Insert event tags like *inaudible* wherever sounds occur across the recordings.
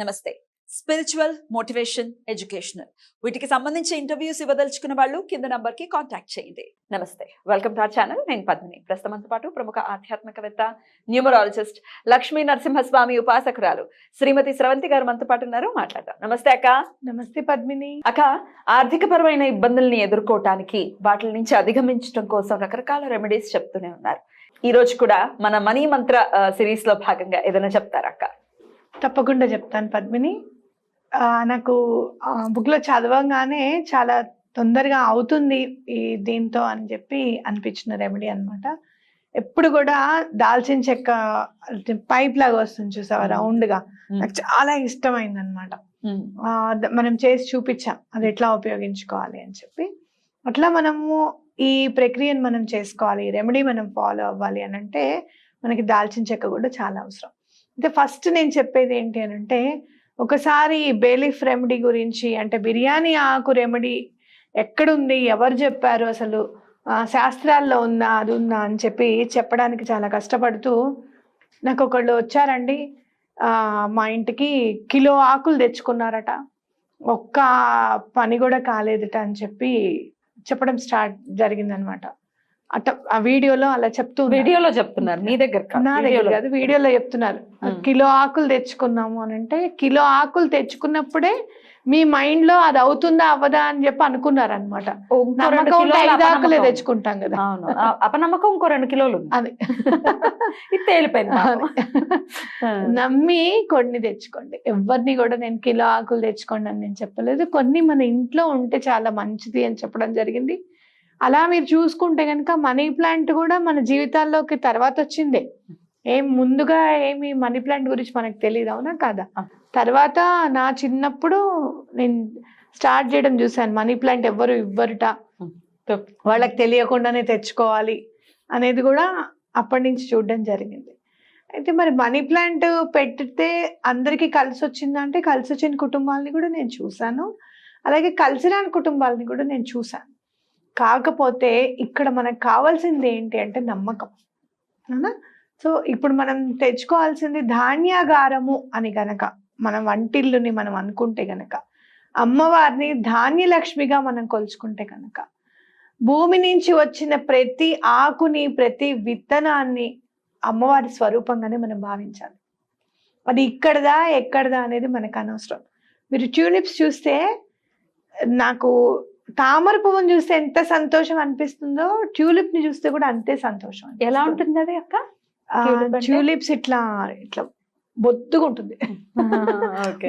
నమస్తే. Spiritual motivation educational వీటికి సంబంధించి ఇంటర్వ్యూస్ ఇవ్వదలుచుకున్న వాళ్ళు కింద నంబర్కి కాంటాక్ట్ చేయండి. నమస్తే. వెల్కమ్ టు అవర్ ఛానల్ నేను పద్మిని. ప్రస్తుతంతో పాటు ప్రముఖ ఆధ్యాత్మికవేత్త న్యూమరాలజిస్ట్ లక్ష్మీ నరసింహస్వామి ఉపాసకురాలు శ్రీమతి స్రవంతి గారు మనతో పాటు ఉన్నారు. మాట్లాడదాం. నమస్తే అక్క. నమస్తే పద్మిని. అక్క ఆర్థిక పరమైన ఇబ్బందుల్ని ఎదుర్కోవటానికి వాటి నుంచి అధిగమించడం కోసం రకరకాల రెమెడీస్ చెప్తూనే ఉన్నారు. ఈ రోజు కూడా మన మనీ మంత్ర సిరీస్లో భాగంగా ఏదైనా చెప్తారా అక్క? తప్పకుండా చెప్తాను పద్మిని. నాకు బుక్లో చదవంగానే చాలా తొందరగా అవుతుంది ఈ దీంతో అని చెప్పి అనిపించిన రెమెడీ అన్నమాట. ఎప్పుడు కూడా దాల్చిన చెక్క పైప్ లాగా వస్తుంది చూసావా. రౌండ్గా నాకు చాలా ఇష్టమైంది అనమాట మనం చేసి చూపించాం అది ఎట్లా ఉపయోగించుకోవాలి అని చెప్పి. అట్లా మనము ఈ ప్రక్రియను మనం చేసుకోవాలి రెమెడీ మనం ఫాలో అవ్వాలి అని అంటే మనకి దాల్చిన చెక్క కూడా చాలా అవసరం. అంటే ఫస్ట్ నేను చెప్పేది ఏంటి అని అంటే ఒకసారి బేలిఫ్ రెమెడీ గురించి అంటే బిర్యానీ ఆకు రెమెడీ ఎక్కడుంది ఎవరు చెప్పారు అసలు శాస్త్రాల్లో ఉందా అది ఉందా అని చెప్పి చెప్పడానికి చాలా కష్టపడుతూ నాకు ఒకళ్ళు వచ్చారండి. మా ఇంటికి కిలో ఆకులు తెచ్చుకున్నారట. ఒక్క పని కూడా కాలేదట అని చెప్పి చెప్పడం స్టార్ట్ జరిగిందనమాట. అట్ట ఆ వీడియోలో అలా చెప్తూ. వీడియోలో చెప్తున్నారు మీ దగ్గర నా దగ్గర. కాదు వీడియోలో చెప్తున్నారు. కిలో ఆకులు తెచ్చుకున్నాము అని అంటే కిలో ఆకులు తెచ్చుకున్నప్పుడే మీ మైండ్లో అది అవుతుందా అవ్వదా అని చెప్పి అనుకున్నారు అనమాట ఆకులే. తెచ్చుకుంటాం కదా అపనమ్మకం ఇంకో రెండు కిలోలు అది *laughs* ఇది తేలిపోయింది. నమ్మి కొన్ని తెచ్చుకోండి ఎవరిని కూడా నేను కిలో ఆకులు తెచ్చుకోండి అని నేను చెప్పలేదు కొన్ని మన ఇంట్లో ఉంటే చాలా మంచిది అని చెప్పడం జరిగింది అలా మీరు చూసుకుంటే కనుక మనీ ప్లాంట్ కూడా మన జీవితాల్లోకి తర్వాత వచ్చిందే. ఏం ముందుగా ఏమి మనీ ప్లాంట్ గురించి మనకు తెలియదు అవునా కాదా. తర్వాత నా చిన్నప్పుడు నేను స్టార్ట్ చేయడం చూశాను మనీ ప్లాంట్ ఎవ్వరు ఇవ్వరుట. వాళ్ళకి తెలియకుండానే తెచ్చుకోవాలి అనేది కూడా అప్పటి నుంచి చూడడం జరిగింది. అయితే మరి మనీ ప్లాంట్ పెడితే అందరికీ కలిసి వచ్చిందా అంటే కలిసి వచ్చిన కుటుంబాలని కూడా నేను చూశాను. అలాగే కలిసి రాని కుటుంబాలని కూడా నేను చూశాను. కాకపోతే ఇక్కడ మనకు కావాల్సింది ఏంటి అంటే నమ్మకం. అవునా? సో ఇప్పుడు మనం తెచ్చుకోవాల్సింది ధాన్యాగారము అని గనక మన వంటిల్లుని మనం అనుకుంటే గనక అమ్మవారిని ధాన్యలక్ష్మిగా మనం కొలుచుకుంటే కనుక భూమి నుంచి వచ్చిన ప్రతి ఆకుని ప్రతి విత్తనాన్ని అమ్మవారి స్వరూపంగానే మనం భావించాలి. అది ఇక్కడదా ఎక్కడదా అనేది మనకు అనవసరం. మీరు ట్యూలిప్స్ చూస్తే నాకు తామర పువ్వుని చూస్తే ఎంత సంతోషం అనిపిస్తుందో ట్యూలిప్ని చూస్తే కూడా అంతే సంతోషం ఎలా. ఉంటుంది అది అక్క? ట్యూలిప్స్ ఇట్లా ఇట్లా బొద్దుగా ఉంటుంది.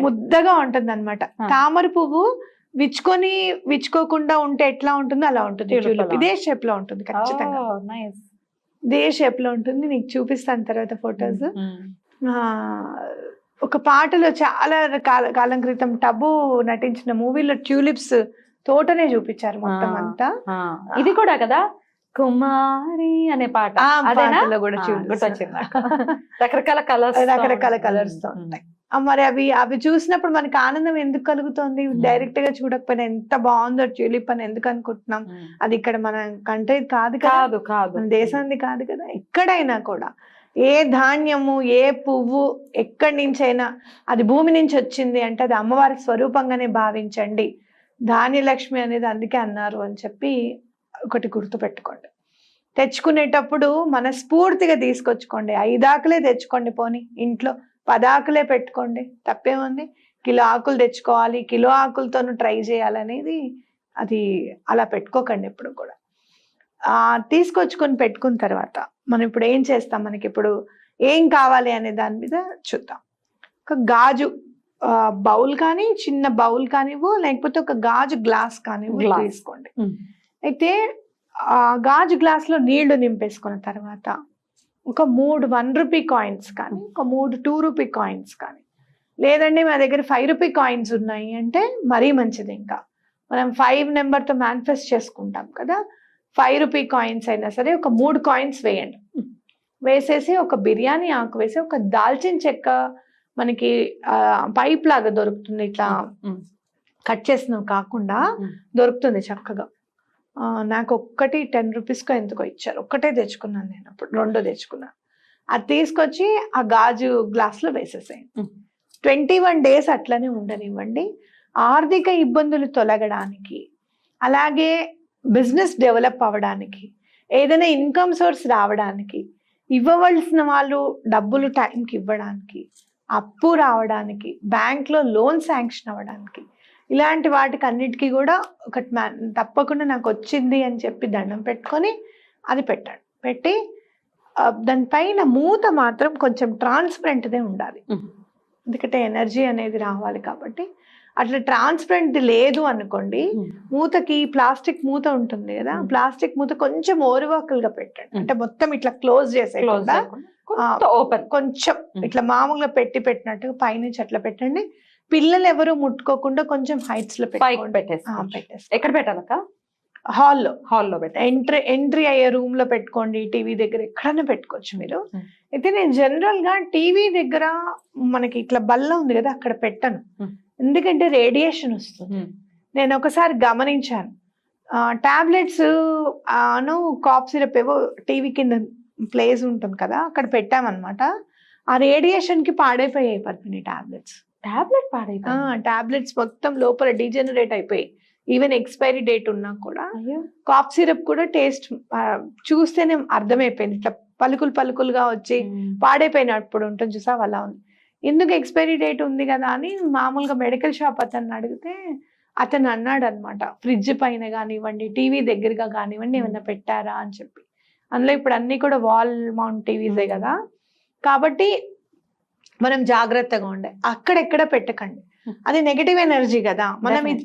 ముద్దగా ఉంటుంది అనమాట. తామర పువ్వు విచ్చుకొని విచ్చుకోకుండా ఉంటే ఎట్లా ఉంటుందో అలా ఉంటుంది. అలా. ఇదే షేప్లో ఉంటుంది ఖచ్చితంగా. ఇదే షేప్లో ఉంటుంది నీకు చూపిస్తాను తర్వాత ఫొటోస్. ఒక పాటలో చాలా కాల- కాలం క్రితం టబు నటించిన మూవీలో ట్యూలిప్స్ తోటనే చూపించారు మొత్తం. అంతా. ఇది కూడా కదా? కుమారి అనే పాట. అదేనా? కూడా. రకరకాల కలర్స్ రకరకాల colours తో ఉంటాయి. ఆ, మరి అవి అవి చూసినప్పుడు మనకి ఆనందం ఎందుకు కలుగుతుంది. డైరెక్ట్గా చూడకపోయినా ఎంత బాగుందో ట్యూలిప్ అని ఎందుకు అనుకుంటున్నాం? అది ఇక్కడ మన కంట్రీ కాదు కదా? కాదు మన దేశానికి కాదు కదా? ఎక్కడైనా కూడా. ఏ ధాన్యము ఏ పువ్వు ఎక్కడి నుంచైనా అది భూమి నుంచి వచ్చింది అంటే అది అమ్మవారి స్వరూపంగానే భావించండి. ధాన్యలక్ష్మి అనేది అందుకే అన్నారు అని చెప్పి ఒకటి గుర్తు పెట్టుకోండి తెచ్చుకునేటప్పుడు మనస్ఫూర్తిగా తీసుకొచ్చుకోండి. ఐదాకులే తెచ్చుకోండి పోని. ఇంట్లో పదాకులే పెట్టుకోండి. తప్పేముంది? కిలో ఆకులు తెచ్చుకోవాలి. కిలో ఆకులతోనూ ట్రై చేయాలనేది అది అలా పెట్టుకోకండి ఎప్పుడు కూడా. తీసుకొచ్చుకొని పెట్టుకున్న తర్వాత మనం ఇప్పుడు ఏం చేస్తాం? మనకి ఇప్పుడు ఏం కావాలి అనే దాని మీద చూద్దాం. ఒక గాజు బౌల్ కానీ చిన్న బౌల్ కానివ్వు లేకపోతే ఒక గాజు గ్లాస్ కానివ్వు. తీసుకోండి. అయితే ఆ గాజు గ్లాస్లో నీళ్ళు నింపేసుకున్న తర్వాత ఒక మూడు వన్ రూపీ కాయిన్స్ కానీ ఒక మూడు టూ రూపీ కాయిన్స్ కానీ లేదండి మా దగ్గర ఫైవ్ రూపీ కాయిన్స్ ఉన్నాయి అంటే మరీ మంచిది ఇంకా మనం ఫైవ్ నెంబర్తో మేనిఫెస్ట్ చేసుకుంటాం కదా ఫైవ్ రూపీ కాయిన్స్ అయినా సరే ఒక మూడు కాయిన్స్ వేయండి వేసేసి ఒక బిర్యానీ ఆకు వేసి ఒక దాల్చిన చెక్క మనకి పైప్ లాగా దొరుకుతుంది. ఇట్లా. కట్ చేసినవి కాకుండా. దొరుకుతుంది చక్కగా. నాకు ఒక్కటి టెన్ రూపీస్కో ఎందుకో ఇచ్చారు. ఒక్కటే తెచ్చుకున్నాను నేను అప్పుడు. రెండో తెచ్చుకున్నాను అది తీసుకొచ్చి ఆ గాజు గ్లాస్లో వేసేసేయండి ఉమ్. ట్వంటీ వన్ డేస్ అట్లనే ఉండనివ్వండి. ఆర్థిక ఇబ్బందులు తొలగడానికి అలాగే బిజినెస్ డెవలప్ అవ్వడానికి ఏదైనా ఇన్కమ్ సోర్స్ రావడానికి ఇవ్వవలసిన వాళ్ళు డబ్బులు టైంకి ఇవ్వడానికి అప్పు రావడానికి బ్యాంక్లో లోన్ శాంక్షన్ అవ్వడానికి. ఇలాంటి వాటికి అన్నిటికీ కూడా ఒకటి మా- తప్పకుండా నాకు వచ్చింది అని చెప్పి దండం పెట్టుకొని అది పెట్టాడు. పెట్టి దానిపైన మూత మాత్రం కొంచెం ట్రాన్స్పరెంట్దే ఉండాలి. ఎందుకంటే ఎనర్జీ అనేది రావాలి కాబట్టి. అట్లా ట్రాన్స్పరెంట్ లేదు అనుకోండి మూతకి ప్లాస్టిక్ మూత ఉంటుంది కదా. ప్లాస్టిక్ మూత కొంచెం ఓరువాకులుగా పెట్టండి. అంటే మొత్తం ఇట్లా క్లోజ్ చేసేయకుండా ఓపెన్. కొంచెం. ఇట్లా మామూలుగా పెట్టి పెట్టినట్టు పైనుంచి అట్లా పెట్టండి. పిల్లలు ఎవరు ముట్టుకోకుండా కొంచెం హైట్స్లో పెట్టేసి ఎక్కడ పెట్టాలక్క హాల్లో హాల్లో పెట్టాలి. ఎంట్రీ ఎంట్రీ అయ్యే రూమ్లో పెట్టుకోండి టీవీ దగ్గర ఎక్కడైనా పెట్టుకోవచ్చు మీరు. అయితే నేను జనరల్గా టీవీ దగ్గర మనకి ఇట్లా బల్ల ఉంది కదా అక్కడ పెట్టను. ఎందుకంటే రేడియేషన్ వస్తుంది. నేను ఒకసారి గమనించాను. టాబ్లెట్స్ అను కాప్ సిరప్ ఏవో టీవీ కింద ప్లేస్ ఉంటుంది కదా అక్కడ పెట్టామన్నమాట. ఆ రేడియేషన్కి పాడైపోయాయి పద్మిని టాబ్లెట్స్ టాబ్లెట్ పాడైపోయింది? టాబ్లెట్స్ మొత్తం లోపల డీజనరేట్ అయిపోయి ఈవెన్ ఎక్స్పైరీ డేట్ ఉన్నా కూడా. కాప్ సిరప్ కూడా టేస్ట్ చూస్తేనే అర్థమైపోయింది. ఇట్లా పలుకులు పలుకులుగా వచ్చి పాడైపోయినప్పుడు ఉంటుంది చూసా అలా ఉంది. ఎందుకు ఎక్స్పైరీ డేట్ ఉంది కదా అని మామూలుగా మెడికల్ షాప్ అతన్ని అడిగితే అతను అన్నాడు అనమాట ఫ్రిడ్జ్ పైన కానివ్వండి టీవీ దగ్గరగా కానివ్వండి ఏమైనా పెట్టారా? అని చెప్పి. అందులో ఇప్పుడు అన్ని కూడా వాల్ మౌంట్ టీవీసే. కదా. కాబట్టి మనం జాగ్రత్తగా ఉండే అక్కడెక్కడ పెట్టకండి. అది నెగటివ్ ఎనర్జీ కదా. మనం ఇది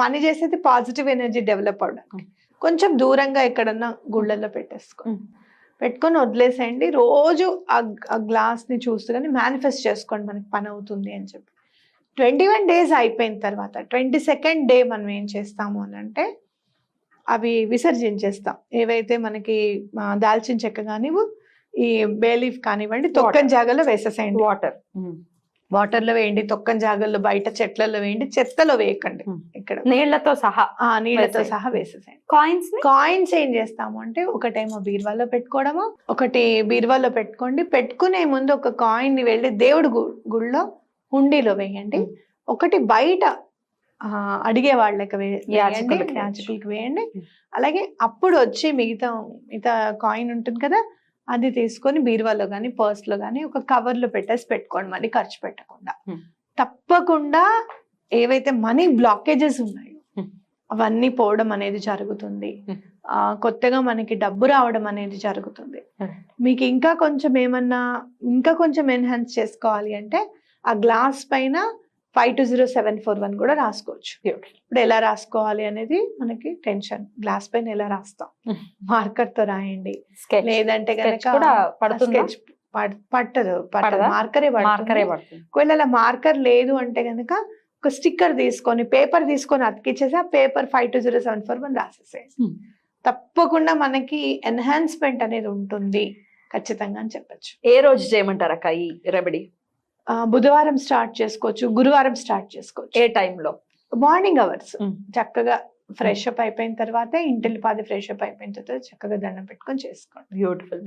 పని చేసేది పాజిటివ్ ఎనర్జీ డెవలప్ అవడానికి. కొంచెం దూరంగా ఎక్కడన్నా గుళ్ళల్లో పెట్టేసుకో. పెట్టుకొని వదిలేసేయండి. రోజు ఆ గ్లాస్ని చూస్తూ కానీ మేనిఫెస్ట్ చేసుకోండి మనకి పని అవుతుంది అని చెప్పి. ట్వంటీ వన్ డేస్ అయిపోయిన తర్వాత ట్వంటీ సెకండ్ డే మనం ఏం చేస్తాము అని అంటే అవి విసర్జించేస్తాం. ఏవైతే మనకి దాల్చిన చెక్క కానివ్వు ఈ బేలీఫ్ కానివ్వండి తొక్కని జాగాలో వేసేసేయండి. వాటర్. వాటర్లో వేయండి తొక్కని జాగాల్లో బయట చెట్లలో వేయండి చెత్తలో వేయకండి. ఇక్కడ. నీళ్ళతో సహా ఆ వేసేయండి. సహా వేసేసేయండి. కాయిన్స్ కాయిన్స్ ఏం చేస్తాము అంటే ఒకటేమో బీరువాలో పెట్టుకోవడము ఒకటి బీరువాలో పెట్టుకోండి. పెట్టుకునే ముందు ఒక కాయిన్ని వెళ్ళి దేవుడు గుళ్ళో హుండీలో వేయండి. ఒకటి బయట అడిగే వాళ్ళకి వేయండి యాచకులకి వేయండి. అలాగే అప్పుడు వచ్చి మిగతా మిగతా కాయిన్ ఉంటుంది కదా అది తీసుకొని బీరువాలో కానీ పర్స్లో కానీ ఒక కవర్లో పెట్టేసి పెట్టుకోండి మళ్ళీ ఖర్చు పెట్టకుండా Mm. తప్పకుండా ఏవైతే మనీ బ్లాకేజెస్ ఉన్నాయో Mm. అవన్నీ పోవడం అనేది జరుగుతుంది Mm. ఆ కొత్తగా మనకి డబ్బు రావడం అనేది జరుగుతుంది. మీకు ఇంకా కొంచెం ఏమన్నా ఇంకా కొంచెం ఎన్హాన్స్ చేసుకోవాలి అంటే ఆ గ్లాస్ పైన five two zero seven four one కూడా రాసుకోవచ్చు. ఇప్పుడు ఎలా రాసుకోవాలి అనేది మనకి టెన్షన్. గ్లాస్ పైన ఎలా రాస్తాం. మార్కర్తో రాయండి. లేదంటే కనుక పడ్- పట్టదు? మార్కరే మార్కరే ఒకవేళ అలా మార్కర్ లేదు అంటే కనుక ఒక స్టిక్కర్ తీసుకొని పేపర్ తీసుకొని అతికిచ్చేసి ఆ paper five two zero seven four one Hmm. తప్పకుండా మనకి ఎన్హాన్స్మెంట్ అనేది ఉంటుంది. ఖచ్చితంగా అని చెప్పచ్చు. ఏ రోజు చేయమంటారు అక్క ఈ రెమెడీ బుధవారం స్టార్ట్ చేసుకోవచ్చు గురువారం స్టార్ట్ చేసుకోవచ్చు. ఏ టైంలో? Morning hours. చక్కగా ఫ్రెష్ అప్ అయిపోయిన తర్వాత ఇంటిల్లి పాది ఫ్రెష్ అప్ అయిపోయిన తర్వాత చక్కగా దండం పెట్టుకొని చేసుకోండి. బ్యూటిఫుల్